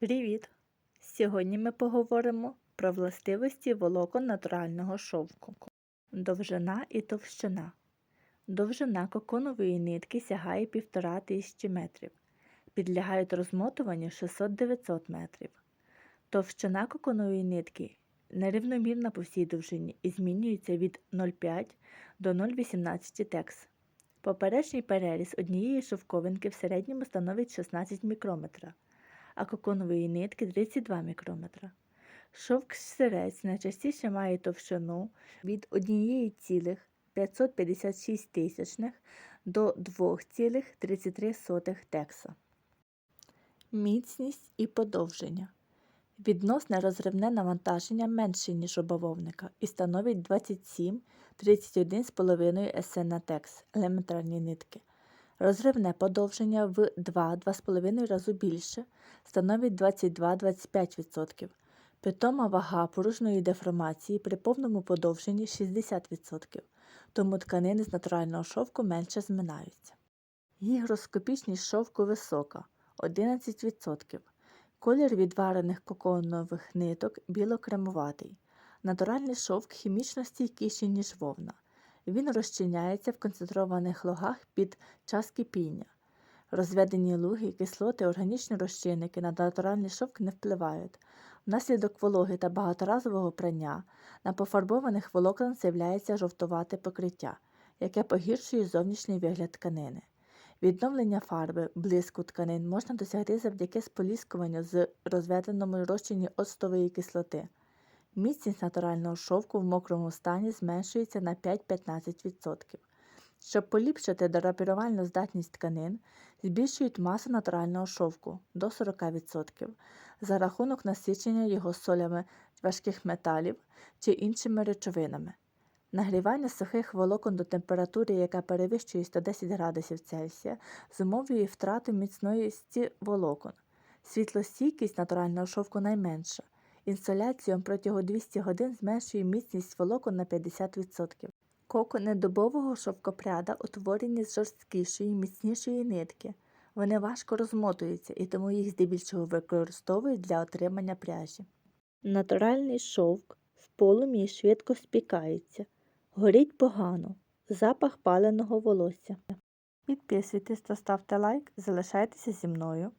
Привіт! Сьогодні ми поговоримо про властивості волокон натурального шовку. Довжина і товщина. Довжина коконової нитки сягає 1,5 тисячі метрів. Підлягають розмотуванню 600-900 метрів. Товщина коконової нитки нерівномірна по всій довжині і змінюється від 0,5 до 0,18 текс. Поперечний переріз однієї шовковинки в середньому становить 16 мікрометра а коконової нитки 32 мікрометра. Шовк сирець найчастіше має товщину від 1,556 тисячних до 2,33 текса. Міцність і подовження. Відносне розривне навантаження менше, ніж у бавовника, і становить 27-31,5 СН на текс елементарні нитки. Розривне подовження в 2-2,5 рази більше становить 22-25%. Питома вага порушної деформації при повному подовженні 60%, тому тканини з натурального шовку менше зминаються. Гігроскопічність шовку висока 11%. Колір відварених коконових ниток біло-кремуватий. Натуральний шовк хімічно стійкіший, ніж вовна. Він розчиняється в концентрованих логах під час кипіння. Розведені луги, кислоти, органічні розчинники на натуральний шовк не впливають. Внаслідок вологи та багаторазового прання на пофарбованих волокнах з'являється жовтувате покриття, яке погіршує зовнішній вигляд тканини. Відновлення фарби, блиску тканин можна досягти завдяки споліскуванню з розведеному розчині оцтової кислоти. Міцність натурального шовку в мокрому стані зменшується на 5-15%. Щоб поліпшити драпірувальну здатність тканин, збільшують масу натурального шовку до 40% за рахунок насичення його солями важких металів чи іншими речовинами. Нагрівання сухих волокон до температури, яка перевищує 110 градусів Цельсія, зумовлює втрату міцності волокон. Світлостійкість натурального шовку найменша. Інсоляцією протягом 200 годин зменшує міцність волокон на 50%. Кокони дубового шовкопряда утворені з жорсткішої, міцнішої нитки. Вони важко розмотуються і тому їх здебільшого використовують для отримання пряжі. Натуральний шовк в полум'ї швидко спікається, горить погано, запах паленого волосся. Підписуйтесь та ставте лайк, залишайтеся зі мною.